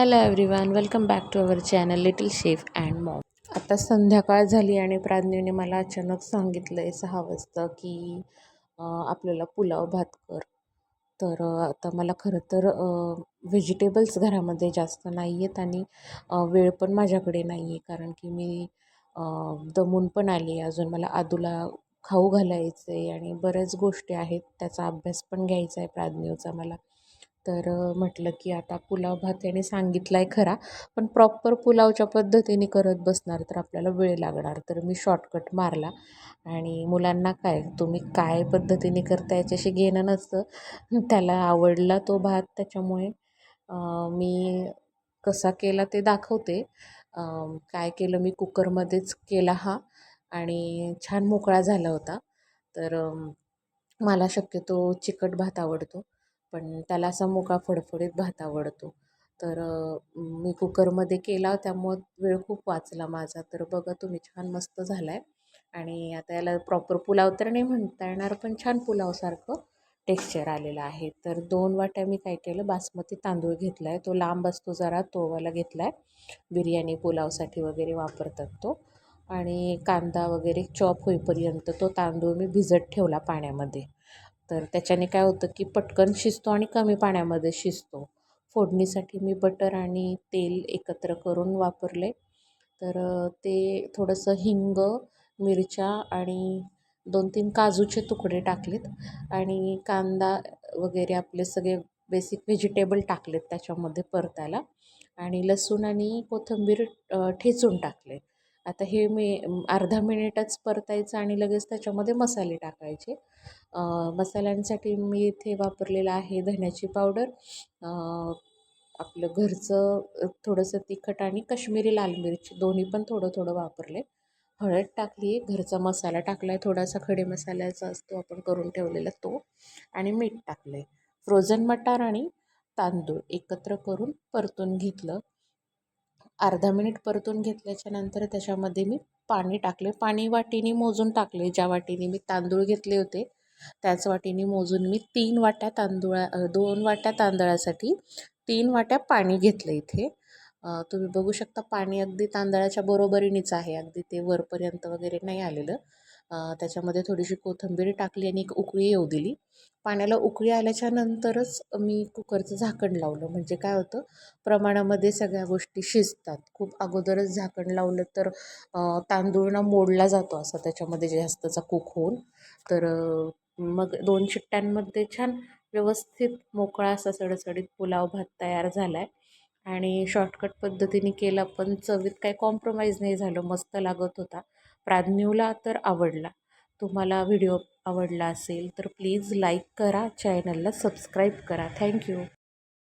Hello everyone welcome back to our channel little chef and mom आता संध्याकाळ झाली आणि प्राज्ञीने मला अचानक सांगितलं आहे सहा वाजता की आपल्याला पुलाव भात कर. तर आता मला खरं तर व्हेजिटेबल्स घरामध्ये जास्त नाही आहेत आणि वेळ पण माझ्याकडे नाही आहे कारण की मी दमून पण आली आहे. अजून मला आदूला खाऊ घालायचं आहे आणि बऱ्याच गोष्टी आहेत. त्याचा अभ्यास पण घ्यायचा आहे प्राज्ञूचा मला. तर म्हटलं की आता पुलाव भात याने सांगितला आहे खरा पण प्रॉपर पुलावच्या पद्धतीने करत बसणार तर आपल्याला वेळ लागणार. तर मी शॉर्टकट मारला आणि मुलांना काय तुम्ही काय पद्धतीने करता याच्याशी घेणं नसतं. त्याला आवडला तो भात त्याच्यामुळे मी कसा केला ते दाखवते. काय केलं मी कुकरमध्येच केला हा आणि छान मोकळा झाला होता. तर मला शक्यतो चिकट भात आवडतो. पण त्याला असा मोकळा फडफडीत भात आवडतो. तर मी कुकरमध्ये केला त्यामुळं वेळ खूप वाचला माझा. तर बघा तुम्ही छान मस्त झाला आहे आणि आता याला प्रॉपर पुलाव तर नाही म्हणता येणार पण छान पुलावसारखं टेक्स्चर आलेलं आहे. तर दोन वाट्या मी काय केलं बासमती तांदूळ घेतला आहे तो लांब असतो जरा तोवाला घेतला आहे बिर्याणी पुलावसाठी वगैरे वापरतात तो. आणि कांदा वगैरे चॉप होईपर्यंत तो तांदूळ मी भिजत ठेवला पाण्यामध्ये. तर त्याच्याने काय होतं की पटकन शिजतो आणि कमी पाण्यामध्ये शिजतो. फोडणीसाठी मी बटर आणि तेल एकत्र करून वापरले. तर ते थोडंसं हिंग मिरच्या आणि दोन तीन काजूचे तुकडे टाकलेत आणि कांदा वगैरे आपले सगळे बेसिक व्हेजिटेबल टाकलेत त्याच्यामध्ये परतायला. आणि लसूण आणि कोथिंबीर ठेचून टाकले आता हे मी अर्धा मिनिटच परतायचं आणि लगेच त्याच्यामध्ये मसाले टाकायचे. मसाल्यांसाठी मी इथे वापरलेलं आहे धण्याची पावडर. आपलं घरचं थोडंसं तिखट आणि कश्मीरी लाल मिरची दोन्ही पण थोडं थोडं वापरले. हळद टाकली घरचा मसाला टाकला आहे थोडासा खडे मसाल्याचा असतो आपण करून ठेवलेला तो. आणि मीठ टाकलं आहे फ्रोझन मटार आणि तांदूळ एकत्र करून परतून घेतलं. अर्धा मिनिट परतून घेतल्याच्या नंतर त्याच्यामध्ये मी पाणी टाकले. पाणी वाटीने मोजून टाकले. ज्या वाटीने मी तांदूळ घेतले होते त्याच वाटीने मोजून मी तीन वाट्या तांदूळा दोन वाट्या तांदळासाठी तीन वाट्या पाणी घेतलं इथे. तुम्ही बघू शकता पाणी अगदी तांदळाच्या बरोबरीनेच आहे. अगदी ते वरपर्यंत वगैरे नाही आलेलं. त्याच्यामध्ये थोडीशी कोथिंबीर टाकली आणि एक उकळी येऊ दिली. पाण्याला उकळी आल्याच्या नंतरच मी कुकरचं झाकण लावलं. म्हणजे काय होतं प्रमाणामध्ये सगळ्या गोष्टी शिजतात. खूप अगोदरच झाकण लावलं तर तांदूळ ना मोडला जातो असा त्याच्यामध्ये जास्तचा कुक होऊन. तर मग दोन शिट्ट्यांमध्ये छान व्यवस्थित मोकळा असा सडसडीत पुलाव भात तयार झाला आहे आणि शॉर्टकट पद्धतीने केला पण चवीत काही कॉम्प्रोमाइज नाही झालं. मस्त लागत होता. प्राज्ञूला तर आवडला. तुम्हाला व्हिडिओ आवडला असेल तर प्लीज लाईक करा चॅनलला सबस्क्राईब करा. थँक्यू